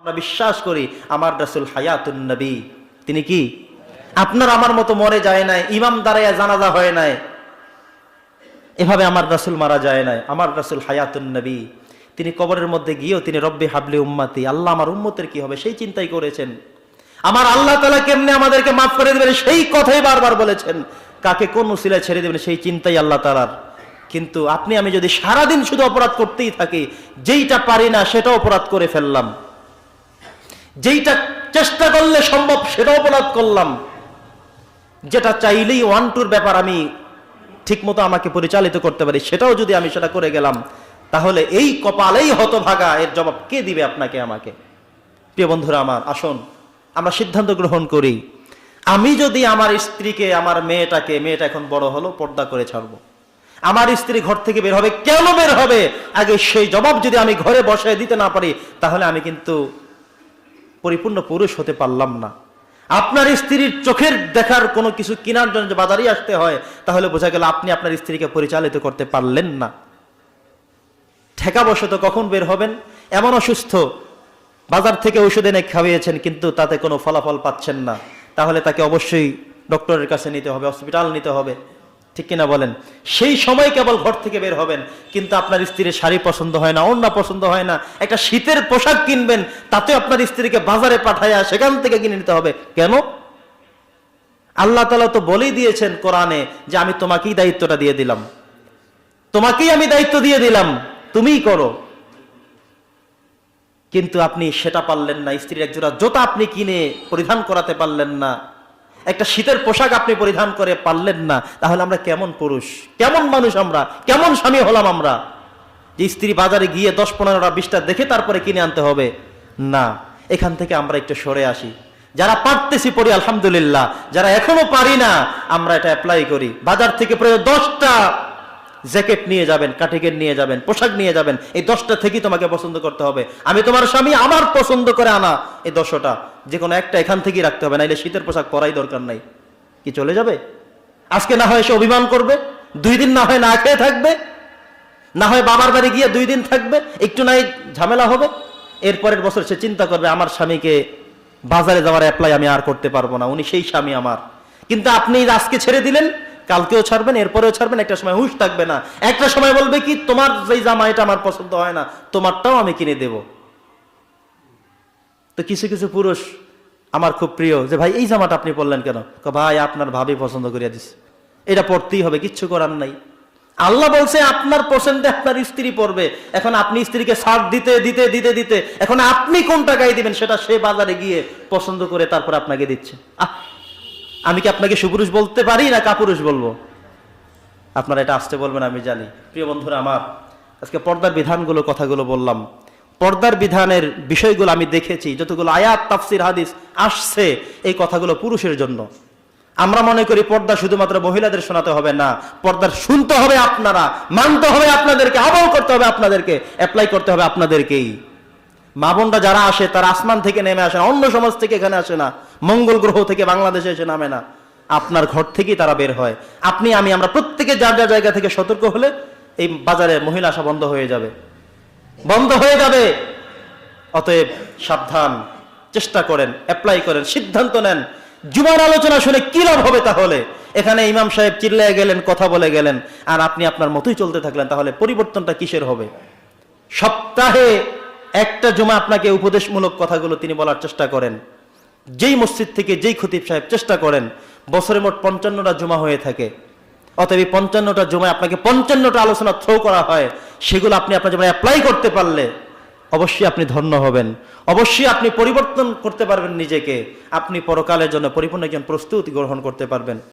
আমরা বিশ্বাস করি, আমার রাসুল হায়াতুন নবী। তিনি কি? আপনার আমার মতো মরে যায় নাই, ইমাম দাঁড়াইয়া জানাজা হয় নাই। এভাবে আমার রাসুল মারা যায় নাই, আমার রাসুল হায়াতুন নবী। তিনি কবরের মধ্যে গিয়েও তিনি রব্বি হাবলি উম্মাতি, আল্লাহ আমার উম্মতের কি হবে, সেই চিন্তাই করেছেন। আমার আল্লাহ তালা কেমনে আমাদেরকে মাফ করে দেবেন, সেই কথাই বারবার বলেছেন। কাকে কোন উসিলায় ছেড়ে দেবেন, সেই চিন্তাই আল্লাহ তালার কিন্তু আপনি, আমি যদি সারাদিন শুধু অপরাধ করতেই থাকি, যেইটা পারি না সেটা অপরাধ করে ফেললাম। যেইটা চেষ্টা করলে সম্ভব, সেটা অপরাধ করলাম। যেটা চাইলেই ওয়ান টুর ব্যাপার আমি ঠিকমতো আমাকে পরিচালিত করতে পারি, সেটাও যদি আমি সেটা করে গেলাম, তাহলে এই কপালেই হতভাগা এর জবাব। কে দিবে আপনাকে, আমাকে? প্রিয় বন্ধুরা আমার, আসুন, আমরা সিদ্ধান্ত গ্রহণ করি। আমি যদি আমার স্ত্রীকে, আমার মেয়েটাকে, মেয়েটা এখন বড় হলো, পর্দা করে ছাড়বো। আমার স্ত্রী ঘর থেকে বের হবে, কেন বের হবে? আগে সেই জবাব যদি আমি ঘরে বসে দিতে না পারি, তাহলে আমি কিন্তু পরিপূর্ণ পুরুষ হতে পারলাম না। আপনার স্ত্রীর চোখের দেখার কোনো কিছু কেনার জন্য যে বাজারে আসতে হয়, তাহলে বোঝা গেল আপনি আপনার স্ত্রীকে পরিচালিত করতে পারলেন না। ঠেকাবশত কখন বের হবেন? এমন অসুস্থ, বাজার থেকে ওষুধ এনে খাওয়িয়েছেন কিন্তু তাতে কোনো ফলাফল পাচ্ছেন না। তাহলে তাকে অবশ্যই ডক্টরের কাছে নিতে হবে হসপিটাল নিতে হবে। ঠিক কিনা বলেন? সেই সময় কেবল ঘর থেকে বের হবেন, কিন্তু আপনার স্ত্রীর শাড়ি পছন্দ হয় না অন্য পছন্দ হয় না, একটা শীতের পোশাক কিনবেন, তাতে আপনার স্ত্রীকে বাজারে পাঠায়া সেখান থেকে কিনে নিতে হবে। কেন? আল্লাহ তালা তো বলেই দিয়েছেন কোরআনে যে আমি তোমাকেই দায়িত্বটা দিয়ে দিলাম। তোমাকেই আমি দায়িত্ব দিয়ে দিলাম, তুমিই করো। কিন্তু আপনি সেটা পারলেন না, স্ত্রীর একজোড়া জোতা আপনি কিনে পরিধান করাতে পারলেন না। একটা শীতের পোশাক আপনি পরিধান করে পারলেন না, তাহলে আমরা কেমন পুরুষ? কেমন মানুষ আমরা? কেমন স্বামী হলাম আমরা? যে স্ত্রী বাজারে গিয়ে দশ পনেরোটা, বিশটা দেখে তারপরে কিনে আনতে হবে। না, এখান থেকে আমরা একটু সরে আসি। যারা পারতেছি পড়ি, আলহামদুলিল্লাহ। যারা এখনও পারি না, আমরা এটা অ্যাপ্লাই করি। বাজার থেকে প্রায় দশটা জ্যাকেট নিয়ে যাবেন কাটিকেট নিয়ে যাবেন, পোশাক নিয়ে যাবেন। এই দশটা থেকেই তোমাকে পছন্দ করতে হবে। আমি তোমার স্বামী, আমার পছন্দ করে আনা এই দশটা। যে কোনো একটা এখান থেকেই রাখতে হবে, নাইলে শীতের পোশাক পরাই দরকার নাই। কি চলে যাবে? আজকে না হয় সে অভিমান করবে, দুই দিন না হয় না খেয়ে থাকবে, না হয় বাবার বাড়ি গিয়ে দুই দিন থাকবে, একটু নাই ঝামেলা হবে। এরপরের বছর সে চিন্তা করবে, আমার স্বামীকে বাজারে যাওয়ার অ্যাপ্লাই আমি আর করতে পারব না, উনি সেই স্বামী আমার। কিন্তু আপনি আজকে ছেড়ে দিলেন, কালকেও ছাড়বেন, এরপরেও ছাড়বেন, একটা সময় হুশ থাকবে না। একটা সময় বলবে কি, তোমার যেই জামা এটা আমার পছন্দ হয় না, তোমারটাও আমি কিনে দেব। তো কিছু কিছু পুরুষ আমার খুব প্রিয়, যে ভাই, এই জামাটা আপনি পরলেন কেন? ভাই, আপনার ভাবি পছন্দ করিয়া দিছে। এটা পড়তেই হবে, কিচ্ছু করার নাই। আল্লাহ বলছে, আপনার পছন্দে আপনার স্ত্রী পড়বে এখন আপনি স্ত্রীকে ছাড় দিতে দিতে দিতে দিতে, এখন আপনি কোন টাকায় দিবেন সেটা সে বাজারে গিয়ে পছন্দ করে তারপর আপনাকে দিচ্ছে। আমি কি আপনাকে সুপুরুষ বলতে পারি না কাপুরুষ বলব? আপনারা এটা আসতে বলবেন, আমি জানি। প্রিয় বন্ধুরা আমার, আজকে পর্দার বিধানগুলো, কথাগুলো বললাম। পর্দার বিধানের বিষয়গুলো আমি দেখেছি, যতগুলো আয়াত, তাফসির, হাদিস আসছে এই কথাগুলো পুরুষের জন্য। আমরা মনে করি পর্দা শুধুমাত্র মহিলাদের শোনাতে হবে না, পর্দার শুনতে হবে আপনারা, মানতে হবে আপনাদেরকে আমল করতে হবে আপনাদেরকে অ্যাপ্লাই করতে হবে আপনাদেরকেই। মা বোনরা যারা আসে, তারা আসমান থেকে নেমে আসে অন্য সমাজ থেকে এখানে আসে না, মঙ্গল গ্রহ থেকে বাংলাদেশে এসে নামে না। আপনার ঘর থেকেই তারা বের হয়। আপনি, আমি, আমরা প্রত্যেকে যার যার জায়গা থেকে সতর্ক হলে এই বাজারে মহিলা আসা বন্ধ হয়ে যাবে। বন্ধ হয়ে যাবে। অতএব সাবধান, চেষ্টা করেন অ্যাপ্লাই করেন, সিদ্ধান্ত নেন। জুমার আলোচনা শুনে কি লাভ হবে তাহলে? এখানে ইমাম সাহেব চিল্লায় গেলেন, কথা বলে গেলেন, আর আপনি আপনার মতোই চলতে থাকলেন, তাহলে পরিবর্তনটা কিসের হবে? সপ্তাহে একটা জমা আপনাকে উপদেশমূলক কথাগুলো তিনি বলার চেষ্টা করেন। যেই মসজিদ থেকে যেই খতিব সাহেব চেষ্টা করেন, বছরে মোট পঞ্চান্নটা জমা হয়ে থাকে। অতএব পঞ্চান্নটা জমায় আপনাকে পঞ্চান্নটা আলোচনা থ্রো করা হয়। সেগুলো আপনি আপনার জীবনে অ্যাপ্লাই করতে পারলে অবশ্যই আপনি ধন্য হবেন। অবশ্যই আপনি পরিবর্তন করতে পারবেন নিজেকে। আপনি পরকালের জন্য পরিপূর্ণ একজন প্রস্তুতি গ্রহণ করতে পারবেন।